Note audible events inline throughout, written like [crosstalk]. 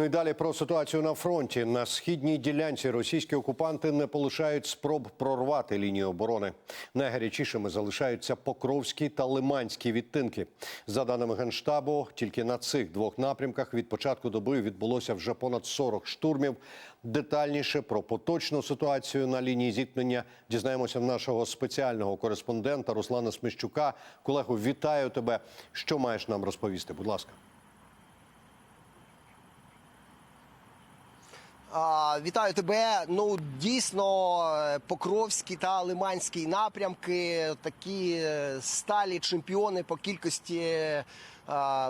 Ну і далі про ситуацію на фронті. На східній ділянці російські окупанти не полишають спроб прорвати лінію оборони. Найгарячішими залишаються Покровські та Лиманські відтинки. За даними генштабу, тільки на цих двох напрямках від початку доби відбулося вже понад 40 штурмів. Детальніше про поточну ситуацію на лінії зіткнення дізнаємося в нашого спеціального кореспондента Руслана Сміщука. Колего, вітаю тебе. Що маєш нам розповісти? Будь ласка. Вітаю тебе. Ну дійсно, е, Покровський та Лиманський напрямки такі е, сталі чемпіони по кількості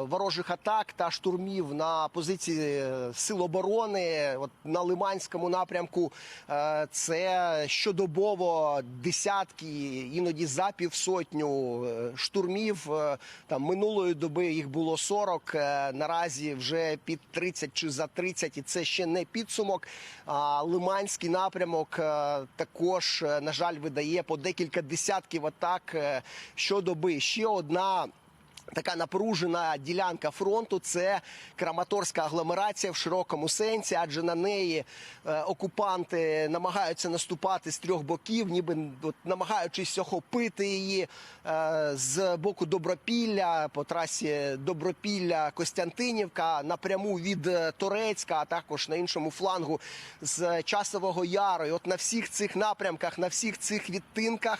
ворожих атак та штурмів на позиції е, сил оборони. От на Лиманському напрямку е, це щодобово десятки, іноді за півсотню е, штурмів. Е, Там минулої доби їх було 40, е, наразі вже під 30 чи за 30, і це ще не підсумок. А Лиманський напрямок е, також, е, на жаль, видає по декілька десятків атак е, щодоби. Ще одна. Така напружена ділянка фронту це Краматорська агломерація в широкому сенсі, адже на неї е, окупанти намагаються наступати з трьох боків, ніби от, намагаючись охопити її е, з боку Добропілля по трасі Добропілля-Костянтинівка напряму від е, Торецька, а також на іншому флангу з Часового Яру. І от на всіх цих напрямках, на всіх цих відтинках,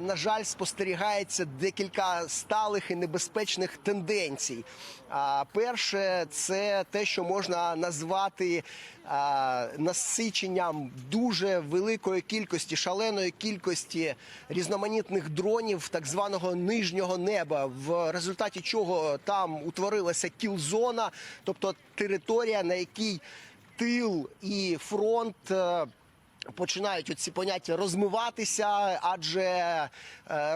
на жаль, спостерігається декілька сталих і небезпечних тенденцій. А, Перше, це те, що можна назвати насиченням дуже великої кількості, шаленої кількості різноманітних дронів так званого нижнього неба, в результаті чого там утворилася кілзона, тобто територія, на якій тил і фронт. Починають ці поняття розмиватися, адже е,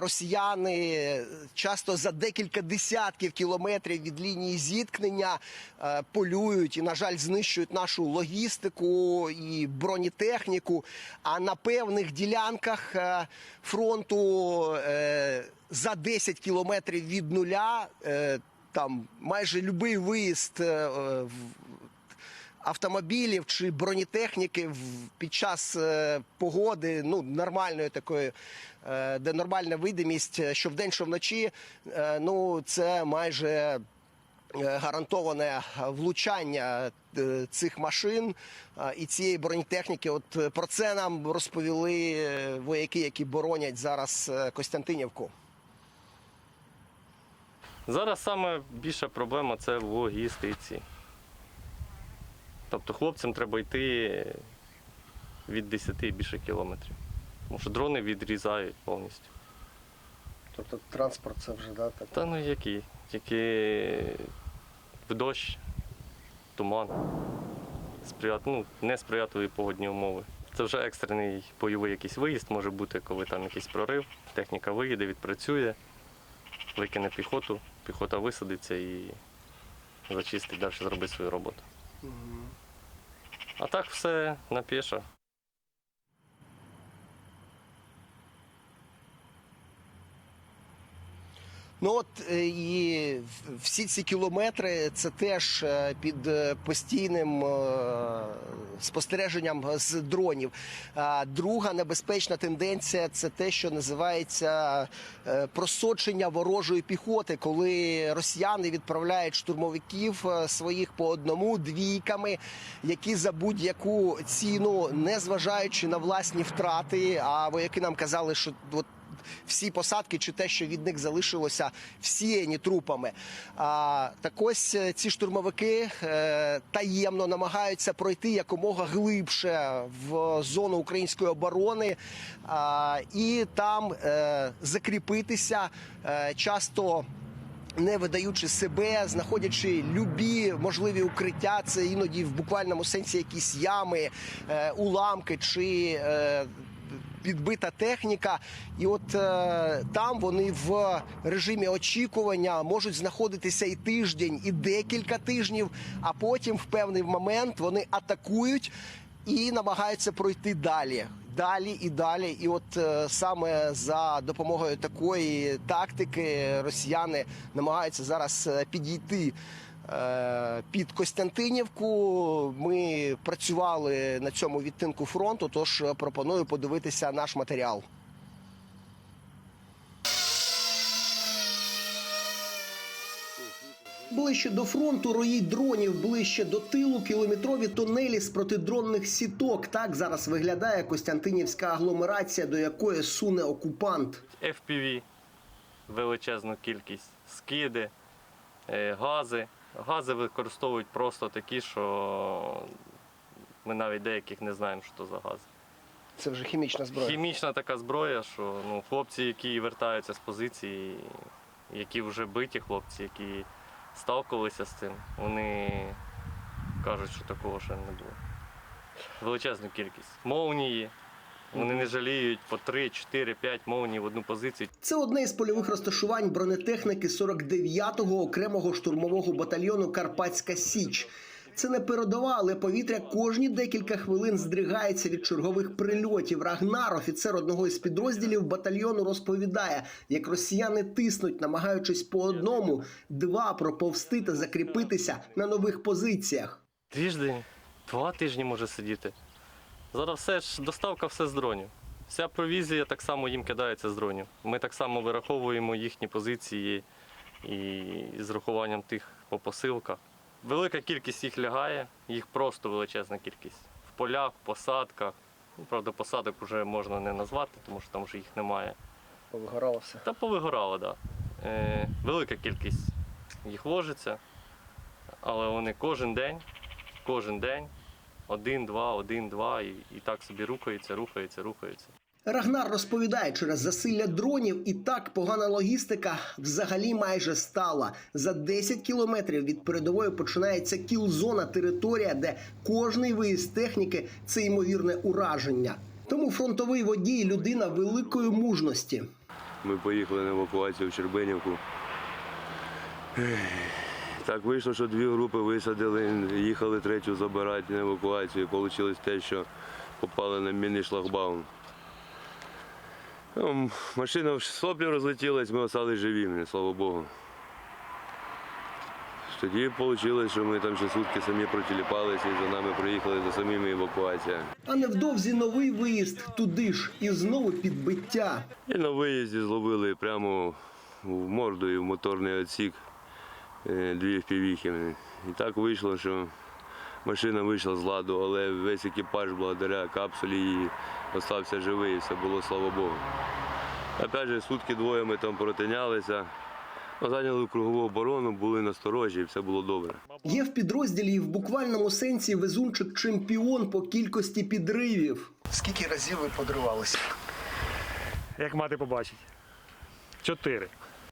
росіяни часто за декілька десятків кілометрів від лінії зіткнення е, полюють і, на жаль, знищують нашу логістику і бронетехніку. А на певних ділянках е, фронту за 10 кілометрів від нуля там майже будь-який виїзд в автомобілів чи бронетехніки під час е, погоди, ну нормальної такої, е, де нормальна видимість, е, що вдень, що вночі, ну це майже. Гарантоване влучання цих машин і цієї бронетехніки. От про це нам розповіли вояки, які боронять зараз Костянтинівку. Зараз саме більша проблема це в логістиці. Тобто хлопцям треба йти від 10 і більше кілометрів. Тому що дрони відрізають повністю. Тобто транспорт це вже да, так. Та ну які? Тільки в дощ, туман, сприят... ну, несприятливі погодні умови. Це вже екстрений бойовий якийсь виїзд може бути, коли там якийсь прорив, техніка виїде, відпрацює, викине піхоту, піхота висадиться і зачистить, далі зробить свою роботу. А так все на піша. Ну от е, і всі ці кілометри це теж е, під е, постійним спостереженням з дронів. А Друга небезпечна тенденція це те, що називається просочення ворожої піхоти, коли росіяни відправляють штурмовиків своїх по одному двійками, які за будь-яку ціну, не зважаючи на власні втрати. А вояки нам казали, що от всі посадки чи те, що від них залишилося, всіяні трупами. А, так ось е, ці штурмовики е, таємно намагаються пройти якомога глибше в зону української оборони і там е, закріпитися часто. Не видаючи себе, знаходячи любі можливі укриття, це іноді в буквальному сенсі якісь ями, уламки чи підбита техніка. І от е, там вони в режимі очікування можуть знаходитися і тиждень, і декілька тижнів, а потім в певний момент вони атакують і намагаються пройти далі. Далі і далі, і от е, саме за допомогою такої тактики росіяни намагаються зараз е, підійти під Костянтинівку. Ми працювали на цьому відтинку фронту, тож пропоную подивитися наш матеріал. Ближче до фронту рої дронів, ближче до тилу кілометрові тунелі з протидронних сіток. Так зараз виглядає Костянтинівська агломерація, до якої суне окупант. FPV, величезну кількість, скиди, е, гази. Гази використовують просто такі, що ми навіть деяких не знаємо, що це за гази. Це вже хімічна зброя. Хімічна така зброя, що ну, хлопці, які вертаються з позиції, які вже биті хлопці, які сталкувалися з цим, вони кажуть, що такого ще не було. Величезну кількість. Молнії. Вони не жаліють по 3, 4, 5 молній в одну позицію. Це одне із польових розташувань бронетехніки 49-го окремого штурмового батальйону Карпатська Січ. Це не передова, але повітря кожні декілька хвилин здригається від чергових прильотів. Рагнар, офіцер одного із підрозділів батальйону, розповідає, як росіяни тиснуть, намагаючись по одному, два проповсти та закріпитися на нових позиціях. Тиждень, два тижні може сидіти. Зараз все ж доставка все з дронів. Вся провізія так само їм кидається з дронів. Ми так само вираховуємо їхні позиції і з рахуванням тих по посилках. Велика кількість їх лягає, їх просто величезна кількість. В полях, в посадках. Ну, правда, посадок вже можна не назвати, тому що там вже їх немає. Повигорало все. Та повигорало, так. Да. Е, велика кількість їх ложиться, але вони кожен день, кожен день, один, два, один, два, і, і так собі рухаються, рухаються, рухаються. Рагнар розповідає, через засилля дронів і так погана логістика взагалі майже стала. За 10 кілометрів від передової починається кіл-зона, територія, де кожний виїзд техніки це ймовірне ураження. Тому фронтовий водій людина великої мужності. Ми поїхали на евакуацію в Щербинівку. Так вийшло, що дві групи висадили, їхали третю забирати на евакуацію. Вийшло те, що попали на мінний шлагбаум. Ну, Машина в соплі розлетілась, ми остались живі, слава Богу. Тоді вийшло, що ми там ще сутки самі протиліпалися і за нами приїхали за самими евакуація. А невдовзі новий виїзд туди ж і знову підбиття. І на виїзді зловили прямо в морду і в моторний отсік дві впівіхи. І так вийшло, що машина вийшла з ладу, але весь екіпаж благодаря капсулі її остався живий, і все було слава Богу. Опять же, сутки двоє ми там протинялися, ну, зайняли кругову оборону, були насторожі, і все було добре. Є в підрозділі і в буквальному сенсі везунчик чемпіон по кількості підривів. Скільки разів ви подривалися? Як мати побачить? Чотири.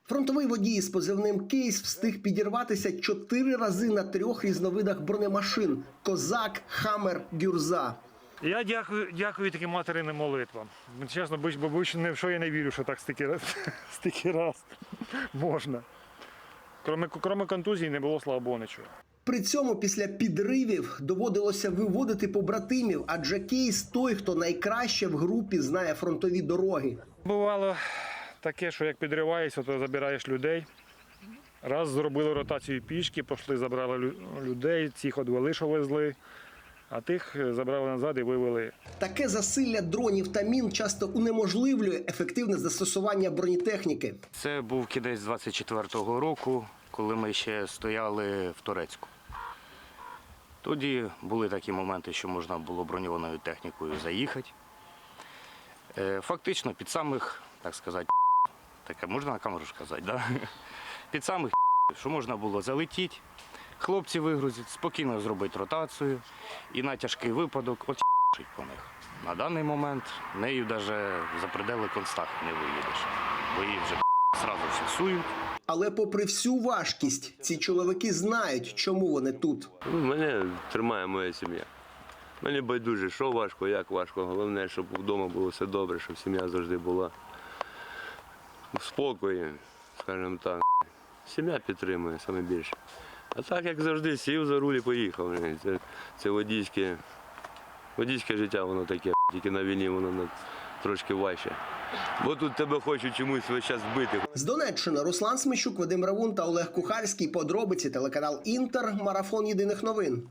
Фронтовий водій з позивним Кейс встиг підірватися чотири рази на трьох різновидах бронемашин: Козак, Хамер, Гюрза. Я дякую, дякую таким материнним молитвам. Чесно, бо бо не в що я не вірю, що так стільки раз, [laughs] стільки раз можна. Кроме, кроме контузії не було, слава Богу, нічого. При цьому після підривів доводилося виводити побратимів, адже Кейс той, хто найкраще в групі знає фронтові дороги. Бувало таке, що як підриваєшся, то забираєш людей. Раз зробили ротацію пішки, пішли, забрали людей, цих одвели, що везли, а тих е, забрали назад і вивели Таке засилля дронів та мін часто унеможливлює ефективне застосування бронетехніки. Це був кінець 24-го року, коли ми ще стояли в Турецьку. Тоді були такі моменти, що можна було броньованою технікою заїхати. Е, Фактично під самих, так сказати, таке можна на камеру сказати, да? [laughs] під самих, [laughs] що можна було залетіти, хлопці вигрузять, спокійно зробити ротацію і на тяжкий випадок от [laughs] по них. На даний момент нею навіть за предели констах не виїдеш, бо її вже зразу фіксують. Але, попри всю важкість, ці чоловіки знають, чому вони тут. Ну, Мене тримає моя сім'я. Мені байдуже, що важко, як важко. Головне, щоб вдома було все добре, щоб сім'я завжди була спокої, скажімо так. Сім'я підтримує саме більше. А так, як завжди, сів за руль і поїхав. Це, це водійське, водійське життя, воно таке. Тільки на війні воно трошки важче. Бо тут тебе хочуть чомусь весь час вбити. З Донеччини Руслан Смещук, Вадим Равун та Олег Кухарський. Подробиці телеканал Інтер. Марафон єдиних новин.